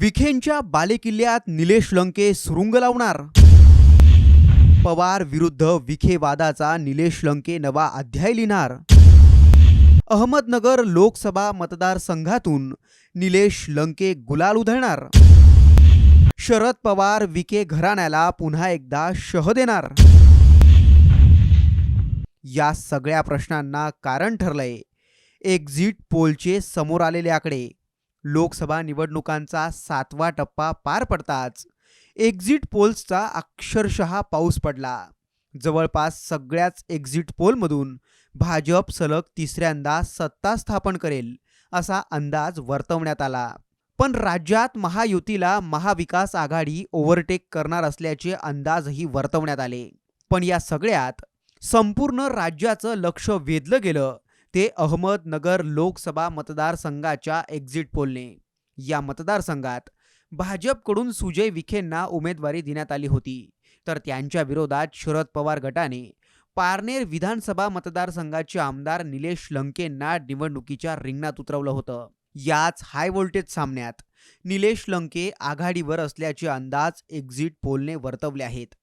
विखेंच्या बालेकिल्ल्यात निलेश लंके सुरुंग लावणार. पवार विरुद्ध विखे वादाचा निलेश लंके नवा अध्याय लिहिणार. अहमदनगर लोकसभा मतदारसंघातून निलेश लंके गुलाल उधळणार. शरद पवार विखे घराण्याला पुन्हा एकदा शह देणार. या सगळ्या प्रश्नांना कारण ठरलंय. एक्झिट पोलचे समोर आलेले आकडे. लोकसभा निवडणुकांचा सातवा टप्पा पार पडताच एक्झिट पोल्सचा अक्षरशः पाऊस पडला. जवळपास सगळ्याच एक्झिट पोलमधून भाजप सलग तिसऱ्यांदा सत्ता स्थापन करेल असा अंदाज वर्तवण्यात आला. पण राज्यात महायुतीला महाविकास आघाडी ओव्हरटेक करणार असल्याचे अंदाजही वर्तवण्यात आले. पण या सगळ्यात संपूर्ण राज्याचं लक्ष वेधलं गेलं ते अहमदनगर लोकसभा मतदारसंघाच्या एक्झिट पोलने या मतदारसंघात भाजपकडून सुजय विखेंना उमेदवारी देण्यात आली होती. तर त्यांच्या विरोधात शरद पवार गटाने पारनेर विधानसभा मतदारसंघाचे आमदार निलेश लंकेंना निवडणुकीच्या रिंगणात उतरवलं होतं. याच हाय व्होल्टेज सामन्यात निलेश लंके आघाडीवर असल्याचे अंदाज एक्झिट पोलने वर्तवले आहेत.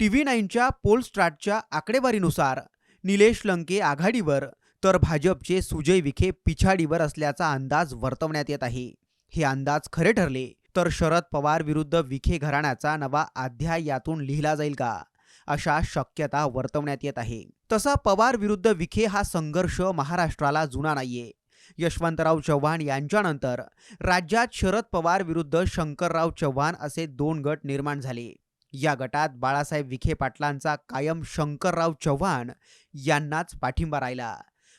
टीव्ही नाईनच्या पोल स्ट्राटच्या आकडेवारीनुसार निलेश लंके आघाडीवर तर भाजपचे सुजय विखे पिछाडीवर असल्याचा अंदाज वर्तवण्यात येत आहे. हे अंदाज खरे ठरले तर शरद पवार विरुद्ध विखे घराण्याचा नवा अध्याय यातून लिहिला जाईल का? अशा शक्यता वर्तवण्यात येत आहे. तसा पवार विरुद्ध विखे हा संघर्ष महाराष्ट्राला जुना नाहीये. यशवंतराव चव्हाण यांच्यानंतर राज्यात शरद पवार विरुद्ध शंकरराव चव्हाण असे दोन गट निर्माण झाले. या गटात बाळासाहेब विखे पाटलांचा कायम शंकरराव चव्हाण यांनाच पाठिंबा राहिला.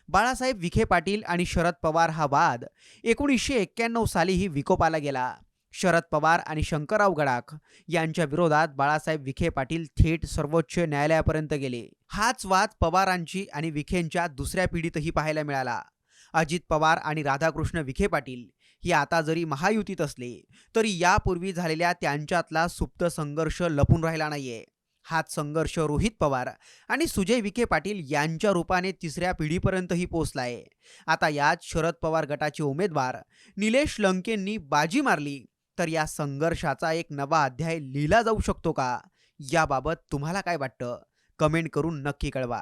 बाळासाहेब विखे पाटील आणि शरद पवार हा वाद एकोणीसशे एक्क्याण्णव सालीही विकोपाला गेला. शरद पवार आणि शंकरराव गडाख यांच्या विरोधात बाळासाहेब विखे पाटील थेट सर्वोच्च न्यायालयापर्यंत गेले. हाच वाद पवारांची आणि विखेंच्या दुसऱ्या पिढीतही पाहायला मिळाला. अजित पवार आणि राधाकृष्ण विखे पाटील हे आता जरी महायुतीत असले तरी यापूर्वी झालेल्या त्यांच्यातला सुप्त संघर्ष लपून राहिला नाहीये. हाच संघर्ष रोहित पवार आणि सुजय विखे पाटील यांच्या रूपाने तिसऱ्या पिढीपर्यंतही पोचलाय आता यात शरद पवार गटाचे उमेदवार निलेश लंकेंनी बाजी मारली तर या संघर्षाचा एक नवा अध्याय लिहिला जाऊ शकतो का? याबाबत तुम्हाला काय वाटतं? कमेंट करून नक्की कळवा.